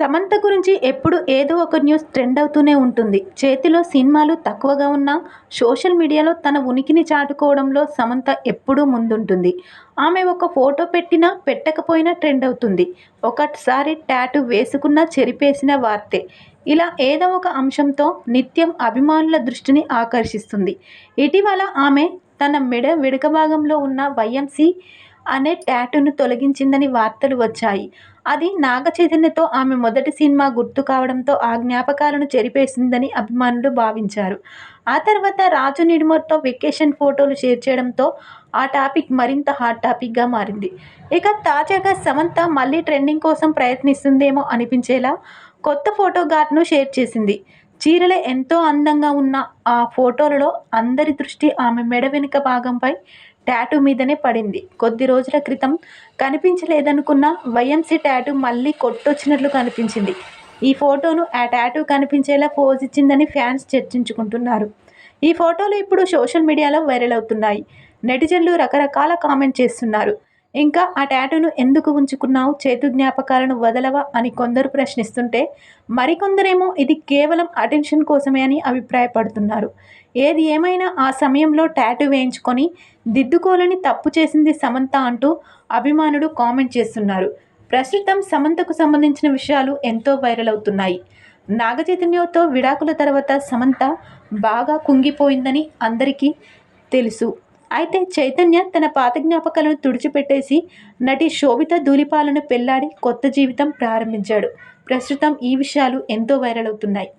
సమంత గురించి ఎప్పుడు ఏదో ఒక న్యూస్ ట్రెండ్ అవుతూనే ఉంటుంది. చేతిలో సినిమాలు తక్కువగా ఉన్నా సోషల్ మీడియాలో తన ఉనికిని చాటుకోవడంలో సమంత ఎప్పుడూ ముందుంటుంది. ఆమె ఒక ఫోటో పెట్టినా పెట్టకపోయినా ట్రెండ్ అవుతుంది. ఒకసారి టాటూ వేసుకున్నా చెరిపేసిన వార్తే. ఇలా ఏదో ఒక అంశంతో నిత్యం అభిమానుల దృష్టిని ఆకర్షిస్తుంది. ఇటీవల ఆమె తన మెడ వెనుక భాగంలో ఉన్న వైఎంసి అనే ట్యాటూను తొలగించిందని వార్తలు వచ్చాయి. అది నాగ చైతన్యతో ఆమె మొదటి సినిమా గుర్తు కావడంతో ఆ జ్ఞాపకాలను చెరిపేసిందని అభిమానులు భావించారు. ఆ తర్వాత రాజు నిడుమర్తో వెకేషన్ ఫోటోలు షేర్ చేయడంతో ఆ టాపిక్ మరింత హాట్ టాపిక్గా మారింది. ఇక తాజాగా సమంత మళ్ళీ ట్రెండింగ్ కోసం ప్రయత్నిస్తుందేమో అనిపించేలా కొత్త ఫోటో ఫోటోగ్రాఫ్ను షేర్ చేసింది. చీరలే ఎంతో అందంగా ఉన్న ఆ ఫోటోలలో అందరి దృష్టి ఆమె మెడ వెనుక భాగంపై టాటూ మీదనే పడింది. కొద్ది రోజుల క్రితం కనిపించలేదనుకున్న వైఎంసీ టాటూ మళ్ళీ కొట్టొచ్చినట్లు కనిపించింది. ఈ ఫోటోను ఆ టాటూ కనిపించేలా పోజ్ ఇచ్చిందని ఫ్యాన్స్ చర్చించుకుంటున్నారు. ఈ ఫోటోలు ఇప్పుడు సోషల్ మీడియాలో వైరల్ అవుతున్నాయి. నెటిజన్లు రకరకాల కామెంట్ చేస్తున్నారు. ఇంకా ఆ ట్యాటూను ఎందుకు ఉంచుకున్నావు? చేతు జ్ఞాపకాలను వదలవా? అని కొందరు ప్రశ్నిస్తుంటే మరికొందరేమో ఇది కేవలం అటెన్షన్ కోసమే అని అభిప్రాయపడుతున్నారు. ఏది ఏమైనా ఆ సమయంలో ట్యాటూ వేయించుకొని దిద్దుకోలని తప్పు చేసింది సమంత అంటూ అభిమానులు కామెంట్ చేస్తున్నారు. ప్రస్తుతం సమంతకు సంబంధించిన విషయాలు ఎంతో వైరల్ అవుతున్నాయి. నాగచైతన్యతో విడాకుల తర్వాత సమంత బాగా కుంగిపోయిందని అందరికీ తెలుసు. అయితే చైతన్య తన పాత జ్ఞాపకాలను తుడిచిపెట్టేసి నటి శోభిత ధూలిపాలను పెళ్ళాడి కొత్త జీవితం ప్రారంభించాడు. ప్రస్తుతం ఈ విషయాలు ఎంతో వైరల్ అవుతున్నాయి.